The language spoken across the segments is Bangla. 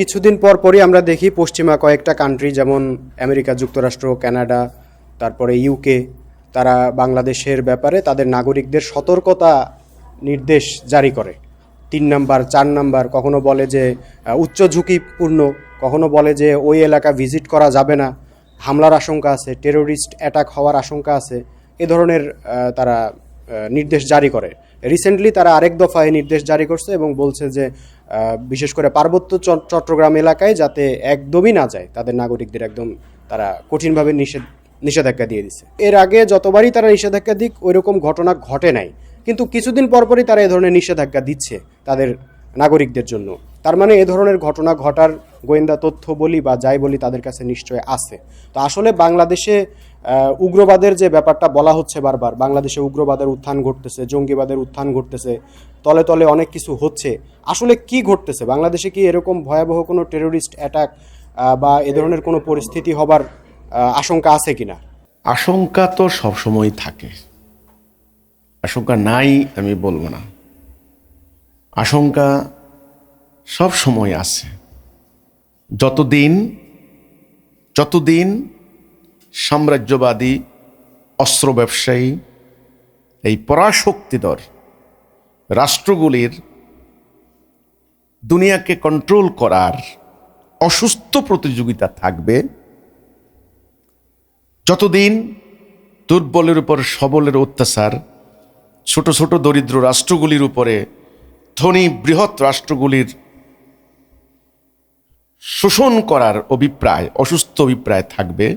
কিছুদিন পর পরই আমরা দেখি পশ্চিমা কয়েকটা কান্ট্রি যেমন আমেরিকা, যুক্তরাষ্ট্র, কানাডা, তারপরে ইউকে তারা বাংলাদেশের ব্যাপারে তাদের নাগরিকদের সতর্কতা নির্দেশ জারি করে। তিন নাম্বার, চার নাম্বার, কখনো বলে যে উচ্চ ঝুঁকিপূর্ণ, কখনো বলে যে, ওই এলাকা ভিজিট করা যাবে না, হামলার আশঙ্কা আছে টেরোরিস্ট অ্যাটাক হওয়ার আশঙ্কা আছে, এ ধরনের তারা নির্দেশ জারি করে। রিসেন্টলি তারা আরেক দফায় নির্দেশ জারি করছে এবং বলছে যে বিশেষ করে পার্বত্য চট্টগ্রাম এলাকায় যাতে একদমই না যায়, তাদের নাগরিকদের একদম তারা কঠিনভাবে নিষেধ, নিষেধাজ্ঞা দিয়ে দিছে এর আগে যতবারই তারা নিষেধাজ্ঞা দিক, ওইরকম ঘটনা ঘটে নাই। কিন্তু কিছুদিন পরপরই তারা এ ধরনের নিষেধাজ্ঞা দিচ্ছে তাদের নাগরিকদের জন্য। তার মানে এ ধরনের ঘটনা ঘটার গোয়েন্দা তথ্য বলি বা যাই বলি তাদের কাছে নিশ্চয় আছে। তো আসলে বাংলাদেশে উগ্রবাদের যে ব্যাপারটা বলা হচ্ছে বারবার, বাংলাদেশে উগ্রবাদের উত্থান ঘটতেছে, জঙ্গিবাদের উত্থান ঘটতেছে, তলে তলে অনেক কিছু হচ্ছে। আসলে কি ঘটতেছে? বাংলাদেশে কি এরকম ভয়াবহ কোনো টেরোরিস্ট অ্যাটাক বা এ ধরনের কোনো পরিস্থিতি হবার আশঙ্কা আছে কিনা? আশঙ্কা তো সবসময় থাকে। আশঙ্কা নাই আমি বলব না। আশঙ্কা সব সময় আছে। যতদিন যতদিন সাম্রাজ্যবাদী, অস্ত্র ব্যবসায়ী, এই পরাশক্তিধর রাষ্ট্রগুলির দুনিয়াকে কন্ট্রোল করার অসুস্থ প্রতিযোগিতা থাকবে, যতদিন দুর্বলের উপর সবলের অত্যাচার, ছোট ছোট দরিদ্র রাষ্ট্রগুলির উপরে ধনী বৃহৎ রাষ্ট্রগুলির শোষণ করার অভিপ্রায়, অসুস্থ অভিপ্রায় থাকবে।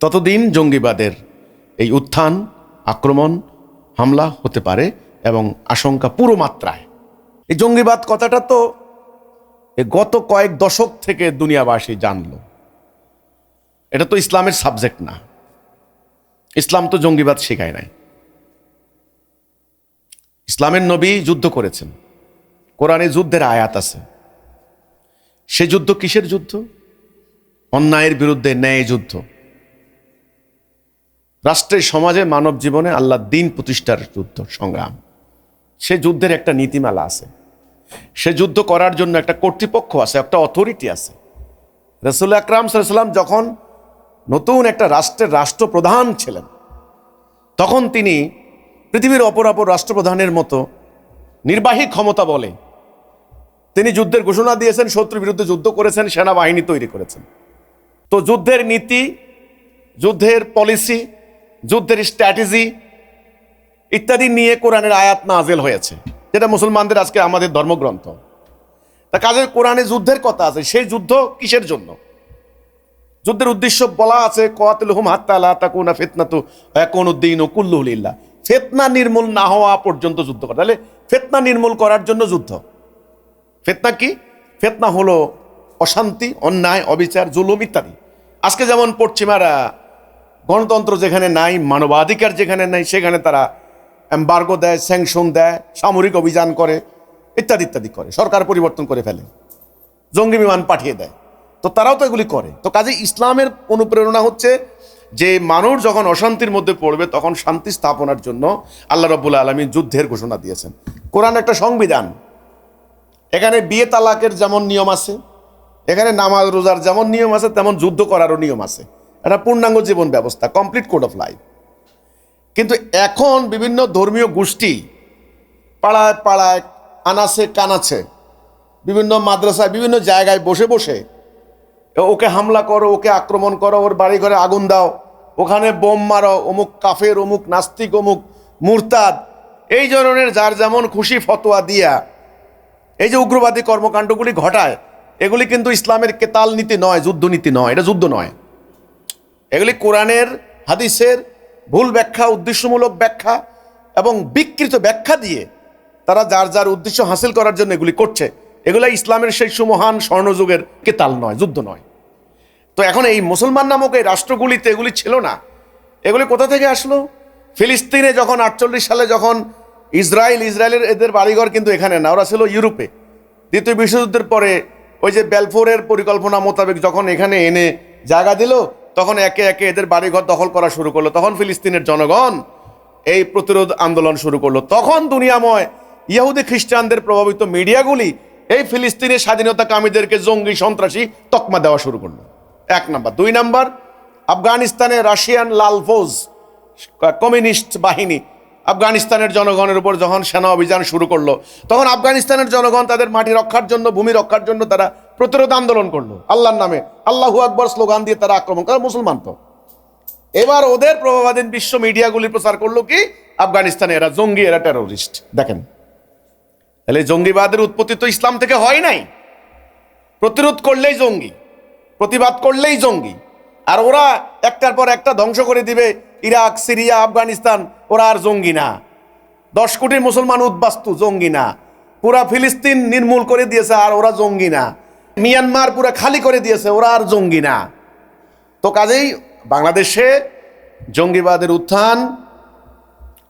ততদিন জঙ্গিবাদের এই উত্থান, আক্রমণ, হামলা হতে পারে এবং আশঙ্কা পুরো মাত্রায়। এই জঙ্গিবাদ কথাটা তো গত কয়েক দশক থেকে দুনিয়াবাসী জানলো। এটা তো ইসলামের সাবজেক্ট না। ইসলাম তো জঙ্গিবাদ শেখায় নাই। ইসলামের নবী যুদ্ধ করেছেন। কোরআনে যুদ্ধের আয়াত আছে। সে যুদ্ধ কিসের যুদ্ধ? অন্যায়ের বিরুদ্ধে ন্যায় যুদ্ধ। রাষ্ট্রের সমাজে মানব জীবনে আল্লাহ দিন প্রতিষ্ঠার যুদ্ধ সংগ্রাম। সে যুদ্ধের একটা নীতিমালা আছে। সে যুদ্ধ করার জন্য একটা কর্তৃপক্ষ আছে, একটা অথরিটি আছে। রসুল আকরাম সাল্লাম যখন নতুন একটা রাষ্ট্রের রাষ্ট্রপ্রধান ছিলেন, তখন তিনি পৃথিবীর অপর অপর রাষ্ট্রপ্রধানের মতো নির্বাহী ক্ষমতা বলে তিনি যুদ্ধের ঘোষণা দিয়েছেন, শত্রুর বিরুদ্ধে যুদ্ধ করেছেন, সেনাবাহিনী তৈরি করেছেন। তো যুদ্ধের নীতি, যুদ্ধের পলিসি যুদ্ধের স্ট্র্যাটেজি ইত্যাদি নিয়ে কোরআনের আয়াত নাজেল হয়েছে, যেটা মুসলমানদের আজকে আমাদের ধর্মগ্রন্থ। তা কাজের কোরআনে যুদ্ধের কথা আছে, সেই যুদ্ধ কিসের জন্য? যুদ্ধের উদ্দেশ্য বলা আছে কোয়াতুল হুম হাত্তালা তাকুনা ফিতনাতু এখন উদ্দিন ও কুল্লুলিল্লাহ ফেতনা নির্মূল না হওয়া পর্যন্ত যুদ্ধ করা। তাহলে ফেতনা নির্মূল করার জন্য যুদ্ধ। ফেতনা কি? ফেতনা হলো অশান্তি, অন্যায়, অবিচার, জুলুম ইত্যাদি। আজকে যেমন পশ্চিমারা গণতন্ত্র যেখানে নাই, মানবাধিকার যেখানে নাই, সেখানে তারা এম্বার্গো দেয় স্যাংশন দেয়, সামরিক অভিযান করে, ইত্যাদি ইত্যাদি করে। সরকার পরিবর্তন করে ফেলে। জঙ্গি বিমান পাঠিয়ে দেয়। তো তারাও তো এগুলি করে। তো কাজে ইসলামের অনুপ্রেরণা হচ্ছে যে মানুষ যখন অশান্তির মধ্যে পড়বে, তখন শান্তি স্থাপনার জন্য আল্লাহ রব্বুল আলমী যুদ্ধের ঘোষণা দিয়েছেন। কোরআন একটা সংবিধান। এখানে বিয়ে তালাকের যেমন নিয়ম আছে, এখানে নামাজ রোজার যেমন নিয়ম আছে, তেমন যুদ্ধ করারও নিয়ম আছে। এটা পূর্ণাঙ্গ জীবন ব্যবস্থা কমপ্লিট কোড অফ লাইফ কিন্তু এখন বিভিন্ন ধর্মীয় গোষ্ঠী পাড়ায় পাড়ায় আনাছে কানাছে বিভিন্ন মাদ্রাসায়, বিভিন্ন জায়গায় বসে বসে ওকে হামলা করো, ওকে আক্রমণ করো, ওর বাড়ি ঘরে আগুন দাও, ওখানে বোম মারো, অমুক কাফের, অমুক নাস্তিক, অমুক মুরতাদ, এই ধরনের যার যেমন খুশি ফতোয়া দিয়া এই যে উগ্রবাদী কর্মকাণ্ডগুলি ঘটায়, এগুলি কিন্তু ইসলামের কেতাল নীতি নয়, যুদ্ধ নীতি নয়, এটা যুদ্ধ নয়। এগুলি কোরআনের, হাদিসের ভুল ব্যাখ্যা, উদ্দেশ্যমূলক ব্যাখ্যা এবং বিকৃত ব্যাখ্যা দিয়ে তারা যার যার উদ্দেশ্য হাসিল করার জন্য এগুলি করছে। এগুলো ইসলামের সেই সুমহান স্বর্ণযুগের কেতাল নয়, যুদ্ধ নয়। তো এখন এই মুসলমান নামক এই রাষ্ট্রগুলিতে এগুলি ছিল না। এগুলি কোথা থেকে আসলো? ফিলিস্তিনে যখন আটচল্লিশ সালে যখন ইসরায়েল, ইসরায়েলের এদের বাড়িঘর কিন্তু এখানে না, ওরা ছিল ইউরোপে। দ্বিতীয় বিশ্বযুদ্ধের পরে ওই যে বেলফোরের পরিকল্পনা মোতাবেক যখন এখানে এনে জায়গা দিল, তখন একে একে এদের বাড়িঘর দখল করা শুরু করল। তখন ফিলিস্তিনের জনগণ এই প্রতিরোধ আন্দোলন শুরু করল। তখন দুনিয়াময় ইহুদি খ্রিস্টানদের প্রভাবিত মিডিয়াগুলি এই ফিলিস্তিনের স্বাধীনতা কামীদেরকে জঙ্গি সন্ত্রাসী তকমা দেওয়া শুরু করল। এক নাম্বার। দুই নাম্বার আফগানিস্তানে রাশিয়ান লাল ফৌজ কমিউনিস্ট বাহিনী আফগানিস্তানের জনগণের উপর যখন সেনা অভিযান শুরু করল, তখন আফগানিস্তানের জনগণ তাদের মাটি রক্ষার জন্য, ভূমি রক্ষার জন্য তারা প্রতিরোধ আন্দোলন করল। আল্লাহর নামে আল্লাহু আকবর স্লোগান দিয়ে তারা আক্রমণ করে। মুসলমান তো। এবার ওদের প্রভাবাধীন বিশ্ব মিডিয়াগুলি প্রচার করল কি? আফগানিস্তানে এরা জঙ্গি, এরা টেরোরিস্ট দেখেন, তাহলে জঙ্গিবাদের উৎপত্তি তো ইসলাম থেকে হয় নাই। প্রতিরোধ করলেই জঙ্গি, প্রতিবাদ করলেই জঙ্গি। আর ওরা একটার পর একটা ধ্বংস করে দিবে ইরাক, সিরিয়া, আফগানিস্তান ওরা আর জঙ্গি না। দশ কোটি মুসলমান উদ্বাস্তু জঙ্গি না। পুরা ফিলিস্তিন নির্মূল করে দিয়েছে আর ওরা জঙ্গি না। মিয়ানমার পুরা খালি করে দিয়েছে, ওরা আর জঙ্গি না। তো কাজেই বাংলাদেশে জঙ্গিবাদের উত্থান,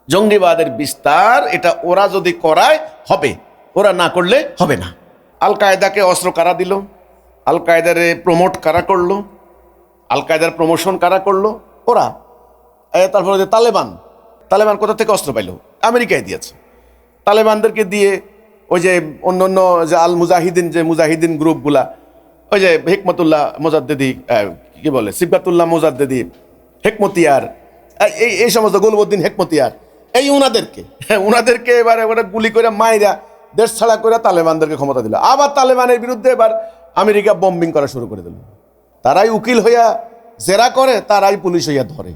জঙ্গিবাদের বিস্তার, এটা ওরা যদি করায়, হবে। ওরা না করলে হবে না। আল কায়দাকে অস্ত্র কারা দিল? আল কায়দারে প্রমোট কারা করল? আল কায়দার প্রমোশন কারা করল? ওরা। তারপরে তালেবান। তালেবান কোথা থেকে অস্ত্র পাইল? আমেরিকায় দিয়েছে। তালেবানদেরকে দিয়ে ওই যে অন্য অন্য যে আল মুজাহিদিন যে মুজাহিদিন গ্রুপগুলা, ওই যে হেকমতুল্লাহ মোজাদ্দেদি কি বলে সিবগাতুল্লাহ মোজাদ্দেদি, হেকমতিয়ার, এই এই সমস্ত গোলবুদ্দিন হেকমতিয়ার, এই উনাদেরকে হ্যাঁ উনাদেরকে এবার এবারে গুলি করে মাইরা দেশ ছাড়া করে তালেবানদেরকে ক্ষমতা দিল। আবার তালেবানের বিরুদ্ধে এবার আমেরিকা বম্বিং করা শুরু করে দিল। তারাই উকিল হইয়া জেরা করে, তারাই পুলিশ হইয়া ধরে।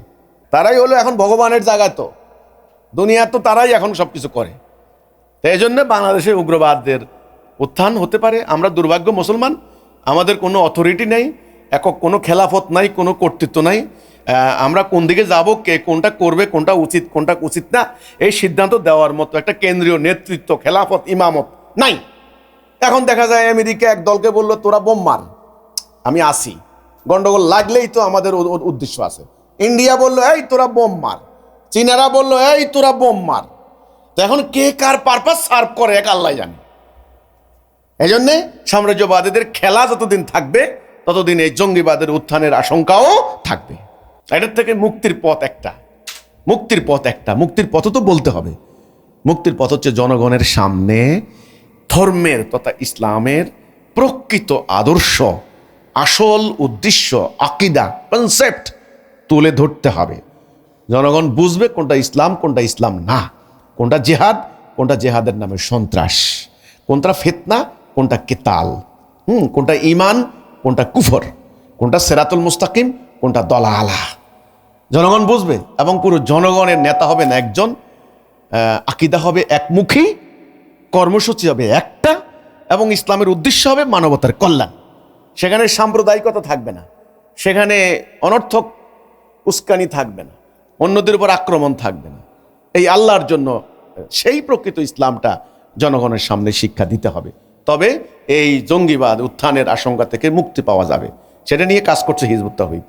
তারাই হলো এখন ভগবানের জায়গায় তো। দুনিয়া তো তারাই এখন সব কিছু করে। তো এই জন্য বাংলাদেশে উগ্রবাদদের উত্থান হতে পারে। আমরা দুর্ভাগ্য মুসলমান, আমাদের কোনো অথরিটি নেই, একক কোনো খেলাফত নাই, কোনো কর্তৃত্ব নাই। আমরা কোন দিকে যাব, কে কোনটা করবে, কোনটা উচিত কোনটা উচিত না, এই সিদ্ধান্ত দেওয়ার মতো একটা কেন্দ্রীয় নেতৃত্ব, খেলাফত, ইমামত নাই। এখন দেখা যায় আমেরিকা এক দলকে বলল, তোরা বোম মার, আমি আসি। গন্ডগোল লাগলেই তো আমাদের উদ্দেশ্য আছে। ইন্ডিয়া বলল, এই, তোরা বোম মার। চীনারা বলল, এই তোরা বোম মার। এখন কে কার পারপাস সার্ভ করে এক আল্লাহ জানে। এই জন্যে সাম্রাজ্যবাদীদের খেলা যতদিন থাকবে, ততদিন এই জঙ্গিবাদের উত্থানের আশঙ্কাও থাকবে। এটার থেকে মুক্তির পথ একটা। মুক্তির পথ একটা। মুক্তির পথ তো বলতে হবে। মুক্তির পথ হচ্ছে জনগণের সামনে ধর্মের তথা ইসলামের প্রকৃত আদর্শ, আসল উদ্দেশ্য, আকিদা কনসেপ্ট তুলে ধরতে হবে। জনগণ বুঝবে কোনটা ইসলাম কোনটা ইসলাম না। কোনটা জেহাদ, কোনটা জেহাদের নামে সন্ত্রাস। কোনটা ফেতনা, কোনটা কেতাল। হুম, কোনটা ইমান কোনটা কুফর। কোনটা সেরাতুল মুস্তাকিম, কোনটা দলালা। জনগণ বুঝবে এবং পুরো জনগণের নেতা হবেন একজন। আকিদা হবে একমুখী, কর্মসূচি হবে একটা, এবং ইসলামের উদ্দেশ্য হবে মানবতার কল্যাণ। সেখানে সাম্প্রদায়িকতা থাকবে না। সেখানে অনর্থক উস্কানি থাকবে না। অন্যদের উপর আক্রমণ থাকবে না। এই আল্লাহর জন্য সেই প্রকৃত ইসলামটা জনগণের সামনে শিক্ষা দিতে হবে। তবে এই জঙ্গিবাদ উত্থানের আশঙ্কা থেকে মুক্তি পাওয়া যাবে। সেটা নিয়ে কাজ করছে হিজবুত তাহিদ